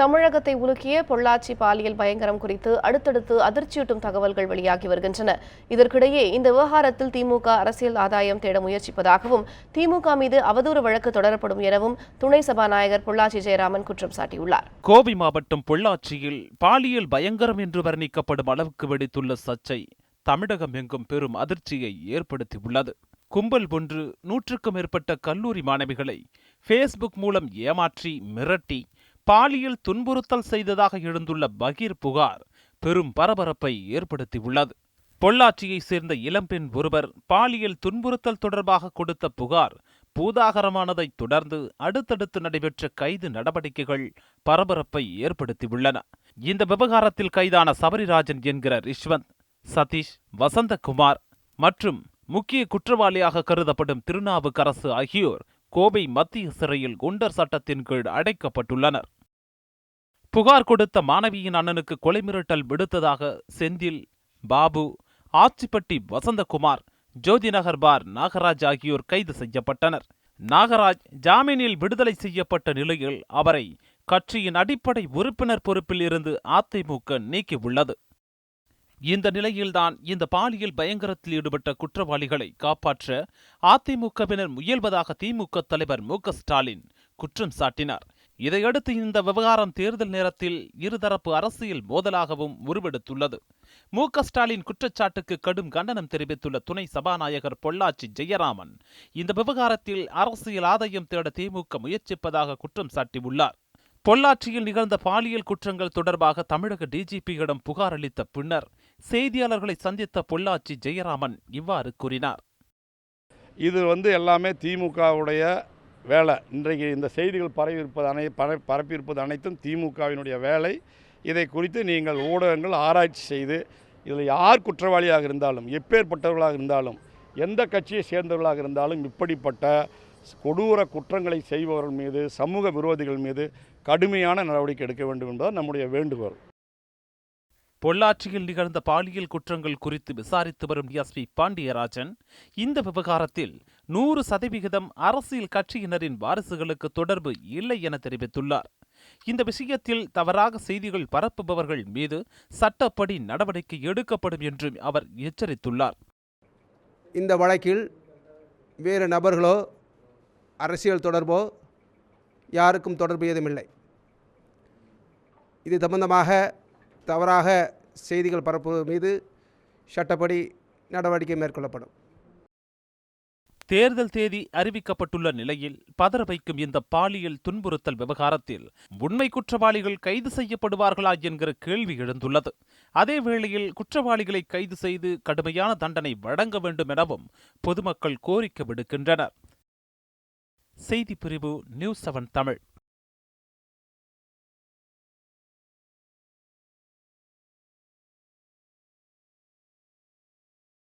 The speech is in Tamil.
தமிழகத்தை உலுக்கிய பொள்ளாச்சி பாலியல் பயங்கரம் குறித்து அடுத்தடுத்து அதிர்ச்சியூட்டும் தகவல்கள் வெளியாகி வருகின்றன. இதற்கிடையே இந்த விவகாரத்தில் திமுக அரசியல் ஆதாயம் தேட முயற்சிப்பதாகவும் திமுக மீது அவதூறு வழக்கு தொடரப்படும் எனவும் துணை சபாநாயகர் பொள்ளாச்சி ஜெயராமன் குற்றம் சாட்டியுள்ளார். கோவை மாவட்டம் பொள்ளாச்சியில் பாலியல் பயங்கரம் என்று வர்ணிக்கப்படும் அளவுக்கு வெடித்துள்ள சர்ச்சை தமிழகம் எங்கும் பெரும் அதிர்ச்சியை ஏற்படுத்தியுள்ளது. கும்பல் ஒன்று நூற்றுக்கும் மேற்பட்ட கல்லூரி மாணவிகளை ஃபேஸ்புக் மூலம் ஏமாற்றி மிரட்டி பாலியல் துன்புறுத்தல் செய்ததாக எழுந்துள்ள பகீர் புகார் பெரும் பரபரப்பை ஏற்படுத்தியுள்ளது. பொள்ளாச்சியைச் சேர்ந்த இளம்பெண் ஒருவர் பாலியல் துன்புறுத்தல் தொடர்பாக கொடுத்த புகார் பூதாகரமானதைத் தொடர்ந்து அடுத்தடுத்து நடைபெற்ற கைது நடவடிக்கைகள் பரபரப்பை ஏற்படுத்தியுள்ளன. இந்த விவகாரத்தில் கைதான சபரிராஜன் என்கிற ரிஷ்வந்த் சதீஷ் வசந்தகுமார் மற்றும் முக்கிய குற்றவாளியாக கருதப்படும் திருநாவுக்கரசு ஆகியோர் கோவை மத்திய சிறையில் குண்டர் சட்டத்தின் கீழ் அடைக்கப்பட்டுள்ளனர். புகார் கொடுத்த மாணவியின் அண்ணனுக்கு கொலை மிரட்டல் விடுத்ததாக செந்தில் பாபு ஆச்சிப்பட்டி வசந்தகுமார் ஜோதிநகர் பார் நாகராஜ் ஆகியோர் கைது செய்யப்பட்டனர். நாகராஜ் ஜாமீனில் விடுதலை செய்யப்பட்ட நிலையில் அவரை கட்சியின் அடிப்படை உறுப்பினர் பொறுப்பில் இருந்து அதிமுக நீக்கியுள்ளது. இந்த நிலையில்தான் இந்த பாலியல் பயங்கரத்தில் ஈடுபட்ட குற்றவாளிகளை காப்பாற்ற அதிமுகவினர் முயல்வதாக திமுக தலைவர் மு ஸ்டாலின் குற்றம் சாட்டினார். இதையடுத்து இந்த விவகாரம் தேர்தல் நேரத்தில் இருதரப்பு அரசியல் மோதலாகவும் உருவெடுத்துள்ளது. மு ஸ்டாலின் குற்றச்சாட்டுக்கு கடும் கண்டனம் தெரிவித்துள்ள துணை சபாநாயகர் பொள்ளாச்சி ஜெயராமன் இந்த விவகாரத்தில் அரசியல் ஆதாயம் தேட திமுக முயற்சிப்பதாக குற்றம் சாட்டியுள்ளார். பொள்ளாச்சியில் நிகழ்ந்த பாலியல் குற்றங்கள் தொடர்பாக தமிழக டிஜிபியிடம் புகார் அளித்த பின்னர் செய்தியாளர்களை சந்தித்த பொள்ளாச்சி ஜெயராமன் இவ்வாறு கூறினார். இது வந்து எல்லாமே திமுகவுடைய வேலை. இன்றைக்கு இந்த செய்திகள் பரவியிருப்பது அனை பர பரப்பியிருப்பது அனைத்தும் திமுகவினுடைய வேலை. இதை குறித்து நீங்கள் ஊடகங்கள் ஆராய்ச்சி செய்து இதில் யார் குற்றவாளியாக இருந்தாலும் எப்பேற்பட்டவர்களாக இருந்தாலும் எந்த கட்சியை சேர்ந்தவர்களாக இருந்தாலும் இப்படிப்பட்ட கொடூர குற்றங்களை செய்பவர்கள் மீது சமூக விரோதிகள் மீது கடுமையான நடவடிக்கை எடுக்க வேண்டும் என்பது நம்முடைய வேண்டுகோள். பொள்ளாச்சியில் நிகழ்ந்த பாலியல் குற்றங்கள் குறித்து விசாரித்து வரும் எஸ்பி பாண்டியராஜன் இந்த விவகாரத்தில் நூறு சதவிகிதம் அரசியல் கட்சியினரின் வாரிசுகளுக்கு தொடர்பு இல்லை என தெரிவித்துள்ளார். இந்த விஷயத்தில் தவறாக செய்திகள் பரப்புபவர்கள் மீது சட்டப்படி நடவடிக்கை எடுக்கப்படும் என்றும் அவர் எச்சரித்துள்ளார். இந்த வழக்கில் வேறு நபர்களோ அரசியல் தொடர்போ யாருக்கும் தொடர்பு ஏதுமில்லை இது சம்பந்தமாக தவறாக செய்திகள் பரப்புவது மீது சட்டப்படி நடவடிக்கை மேற்கொள்ளப்படும். தேர்தல் தேதி அறிவிக்கப்பட்டுள்ள நிலையில் பதற வைக்கும் இந்த பாலியல் துன்புறுத்தல் விவகாரத்தில் உண்மை குற்றவாளிகள் கைது செய்யப்படுவார்களா என்கிற கேள்வி எழுந்துள்ளது. அதே வேளையில் குற்றவாளிகளை கைது செய்து கடுமையான தண்டனை வழங்க வேண்டும் எனவும் பொதுமக்கள் கோரிக்கை விடுக்கின்றனர். செய்தி பிரிவு நியூஸ் செவன் தமிழ்.